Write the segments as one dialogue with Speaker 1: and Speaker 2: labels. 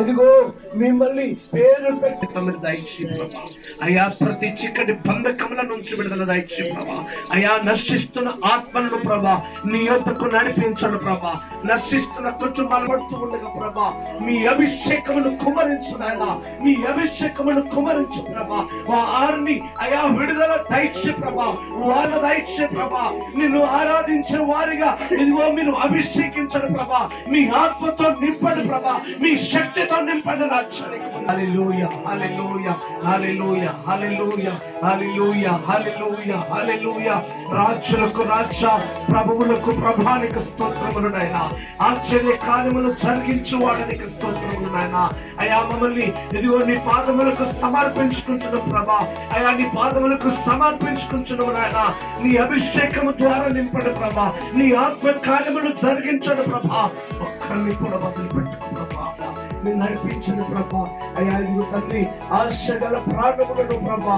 Speaker 1: ఇదిగో మిమ్మల్ని పేరు పెట్టి తమకు దయచి ప్రభా అయా ప్రతి చిక్కటి బంధకముల నుంచి విడుదల దయచి ప్రభా అయా నశిస్తున్న ఆత్మలను ప్రభా నీ యొద్దకు నడిపించను ప్రభా. నశిస్తున్న కుటుంబాలు పడుతూ ఉండగా ప్రభా మీ అభిషేకమును కుమరించు నాయన మీ అభిషేకమును కుమరించు ప్రభా. వారిని అయా విడుదల దయచి ప్రభా. వాళ్ళ దయచి ప్రభా. నిన్ను ఆరాధించే వారిగా ఇదిగో మీరు అభిషేకించడు ప్రభా. మీ ఆత్మతో నింపడు ప్రభా. మీ శక్తి నింపడు రాజ్యానికి హల్లెలూయా హల్లెలూయా హల్లెలూయా హల్లెలూయా హల్లెలూయా హల్లెలూయా హల్లెలూయా. రాజులకు రాజ ప్రభువులకు ప్రభానికి స్తోత్రములు నాయన. ఆశ్చర్య కార్యములు జరిగించు వాడనికి స్తోత్రములు నాయన. అయా మమ్మల్ని ఇదిగో నీ పాదములకు సమర్పించుకుంటున్న ప్రభా. అయా నీ పాదములకు సమర్పించుకుంటున్నాము నాయన. నీ అభిషేకము ద్వారా నింపడు ప్రభా. నీ ఆత్మ కార్యములు జరిగించడు ప్రభా. ఒక్కరిని కూడా వదిలిపెట్టుకు ప్రభా. నేను నడిపించిన ప్రభా. అయ్యా ఇదిగో తండ్రి ఆశ గల ప్రాణములను ప్రభా.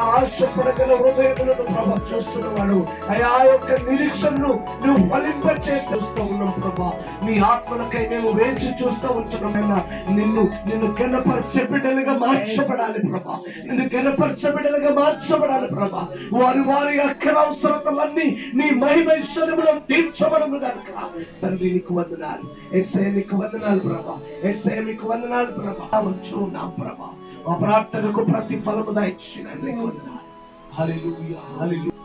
Speaker 1: ఆశ పడగల హృదయములను ప్రభా చూస్తున్నవాడు. అయ్యా ఆ యొక్క నిరీక్షణను నువ్వు ఫలింపచేసి చూస్తూ ఉన్నాం ప్రభా. నీ ఆత్మలకై మేము వేచి చూస్తూ ఉంటున్నామైనా నిన్ను నిన్ను గెలపరిచే బిడ్డలుగా మార్చబడాలి ప్రభా. నిన్ను గెలపరిచే బిడ్డలుగా మార్చబడాలి ప్రభా. వారి వారి అక్కర అవసరతలన్నీ నీ మహిమైశ్వర్యములో తీర్చబడము కనుక తండ్రి నీకు వందనాలు. ఎస్ఐ నీకు వందనాలు ప్రభా. ఎస్ఐ మీకు వందనాలు ప్రభా. వచ్చు నా ప్రభా. మా ప్రార్థనకు ప్రతిఫలము దయచిన నీకు వందనాలు. హల్లెలూయా.